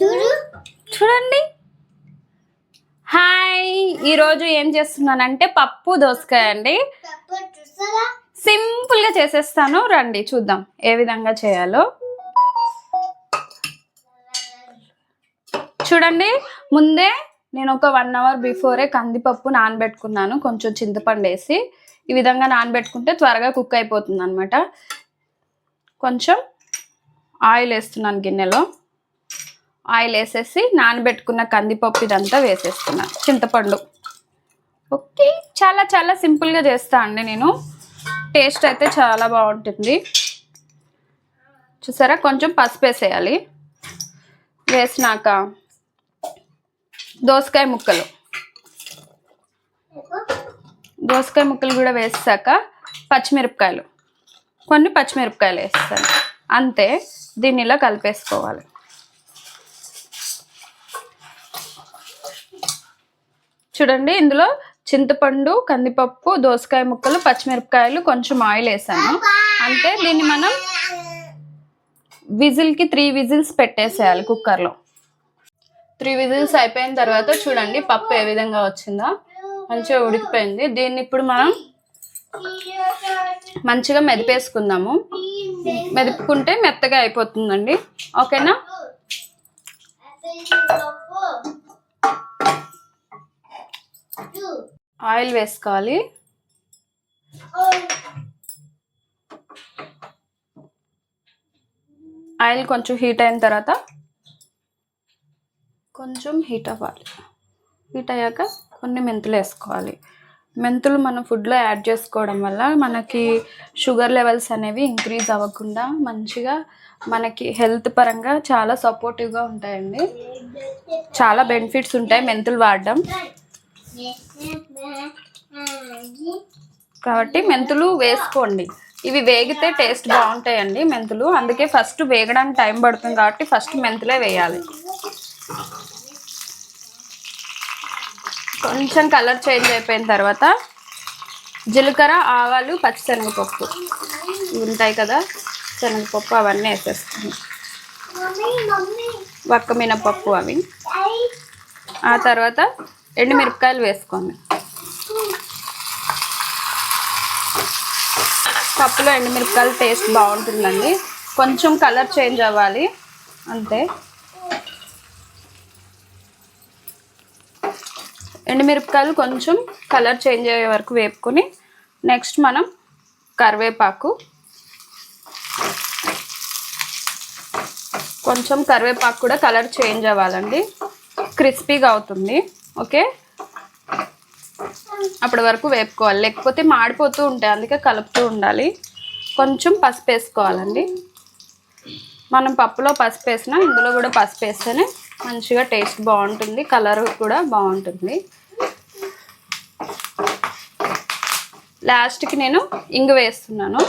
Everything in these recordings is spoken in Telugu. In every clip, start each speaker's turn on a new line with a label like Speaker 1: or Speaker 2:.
Speaker 1: చూడు.
Speaker 2: చూడండి. హాయ్. ఈరోజు ఏం చేస్తున్నానంటే పప్పు దోసకాయ అండి. సింపుల్గా చేసేస్తాను. రండి చూద్దాం ఏ విధంగా చేయాలో. చూడండి ముందే నేను ఒక వన్ అవర్ బిఫోరే కందిపప్పు నానబెట్టుకున్నాను. కొంచెం చింతపండు వేసి ఈ విధంగా నానబెట్టుకుంటే త్వరగా కుక్ అయిపోతుంది అనమాట కొంచెం ఆయిల్ వేస్తున్నాను గిన్నెలో. ఆయిల్ వేసేసి నానబెట్టుకున్న కందిపప్పు ఇదంతా వేసేస్తున్నాను చింతపండు. ఓకే చాలా చాలా సింపుల్గా చేస్తా అండి నేను. టేస్ట్ అయితే చాలా బాగుంటుంది. చూసారా కొంచెం పసుపు వేసేయాలి. వేసినాక దోసకాయ ముక్కలు. దోసకాయ ముక్కలు కూడా వేసాక పచ్చిమిరపకాయలు. కొన్ని పచ్చిమిరపకాయలు వేస్తాను. అంతే దీన్ని ఇలా కలిపేసుకోవాలి. చూడండి ఇందులో చింతపండు కందిపప్పు దోసకాయ ముక్కలు పచ్చిమిరపకాయలు కొంచెం ఆయిల్ వేసాను. అంతే దీన్ని మనం విజిల్కి త్రీ విజిల్స్ పెట్టేసేయాలి కుక్కర్లో. త్రీ విజిల్స్ అయిపోయిన తర్వాత చూడండి పప్పు ఏ విధంగా వచ్చిందో. మంచిగా ఉడికిపోయింది. దీన్ని ఇప్పుడు మనం మంచిగా మెదిపేసుకుందాము. మెదుపుకుంటే మెత్తగా అయిపోతుందండి. ఓకేనా? ఆయిల్ వేసుకోవాలి. ఆయిల్ కొంచెం హీట్ అయిన తర్వాత కొంచెం హీట్ అవ్వాలి. హీట్ అయ్యాక కొన్ని మెంతులు వేసుకోవాలి. మెంతులు మనం ఫుడ్లో యాడ్ చేసుకోవడం వల్ల మనకి షుగర్ లెవెల్స్ అనేవి ఇంక్రీజ్ అవ్వకుండా మంచిగా మనకి హెల్త్ పరంగా చాలా సపోర్టివ్గా ఉంటాయండి. చాలా బెనిఫిట్స్ ఉంటాయి మెంతులు వాడడం. కాబట్టి మెంతులు వేసుకోండి. ఇవి వేగితే టేస్ట్ బాగుంటాయండి మెంతులు. అందుకే ఫస్ట్ వేగడానికి టైం పడుతుంది కాబట్టి ఫస్ట్ మెంతులే వేయాలి. కొంచెం కలర్ చేంజ్ అయిపోయిన తర్వాత జీలకర్ర ఆవాలు పచ్చిశనగపప్పు. ఉంటాయి కదా శనగపప్పు అవన్నీ వేసేస్తాను వక్క మినపప్పు అవి. ఆ తర్వాత ఎండుమిరపకాయలు వేసుకోండి. పప్పులో ఎండుమిరపకాయలు టేస్ట్ బాగుంటుందండి. కొంచెం కలర్ చేంజ్ అవ్వాలి. అంతే. ఎండుమిరపకాయలు కొంచెం కలర్ చేంజ్ అయ్యే వరకు వేపుకొని నెక్స్ట్ మనం కరివేపాకు కొంచెం కరివేపాకు కూడా కలర్ చేంజ్ అవ్వాలండి. క్రిస్పీగా అవుతుంది. ఓకే? అప్పటి వరకు వేపుకోవాలి. లేకపోతే మాడిపోతూ ఉంటాయి. అందుకే కలుపుతూ ఉండాలి. కొంచెం పసుపు వేసుకోవాలండి మనం పప్పులో పసుపు వేసినా ఇందులో కూడా పసుపు వేస్తేనే మంచిగా టేస్ట్ బాగుంటుంది కలర్ కూడా బాగుంటుంది. లాస్ట్కి నేను ఇంగు వేస్తున్నాను.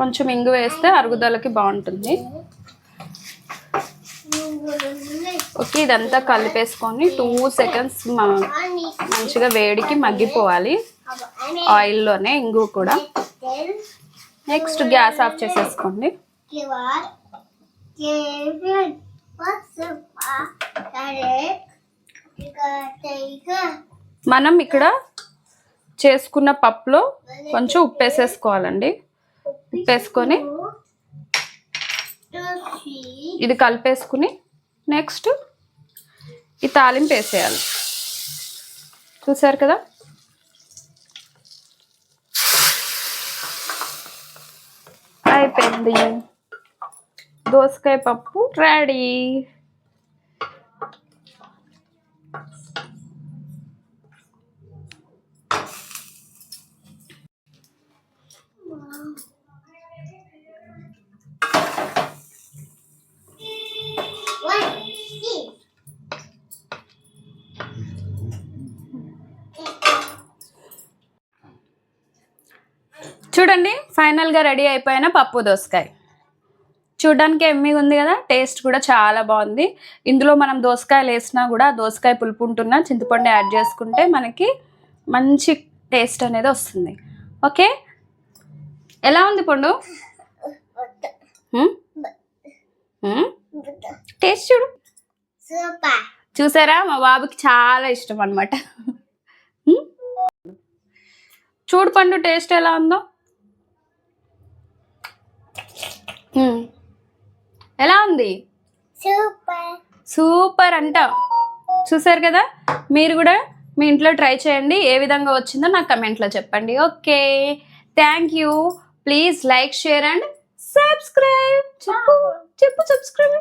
Speaker 2: కొంచెం ఇంగు వేస్తే అరుగుదలకి బాగుంటుంది. ఓకే ఇదంతా కలిపేసుకొని టూ సెకండ్స్ మంచిగా వేడికి మగ్గిపోవాలి. ఆయిల్లోనే ఇంగు కూడా. నెక్స్ట్ గ్యాస్ ఆఫ్ చేసేసుకోండి. మనం ఇక్కడ చేసుకున్న పప్పులో కొంచెం ఉప్పు వేసేసుకోవాలండి ఉప్పు వేసుకొని ఇది కలిపేసుకుని నెక్స్ట్ ఈ తాలింపు వేసేయాలి. చూసారు కదా? అయిపోయింది. దోసకాయ పప్పు రెడీ. చూడండి ఫైనల్గా రెడీ అయిపోయిన పప్పు దోసకాయ. చూడడానికి ఎమ్మిగా ఉంది కదా టేస్ట్ కూడా చాలా బాగుంది. ఇందులో మనం దోసకాయలు వేసినా కూడా దోసకాయ పులుపు ఉంటున్న చింతపండు యాడ్ చేసుకుంటే మనకి మంచి టేస్ట్ అనేది వస్తుంది. ఓకే? ఎలా ఉంది పండు? టేస్ట్ చూడు. చూసారా? మా బాబుకి చాలా ఇష్టం అనమాట చూడు పండు టేస్ట్ ఎలా ఉందో. ఎలా ఉంది?
Speaker 1: సూపర్
Speaker 2: సూపర్ అంట. చూసారు కదా? మీరు కూడా మీ ఇంట్లో ట్రై చేయండి. ఏ విధంగా వచ్చిందో నాకు కమెంట్లో చెప్పండి. Okay. Thank you please like share and subscribe చెప్పు. చెప్పు సబ్స్క్రైబ్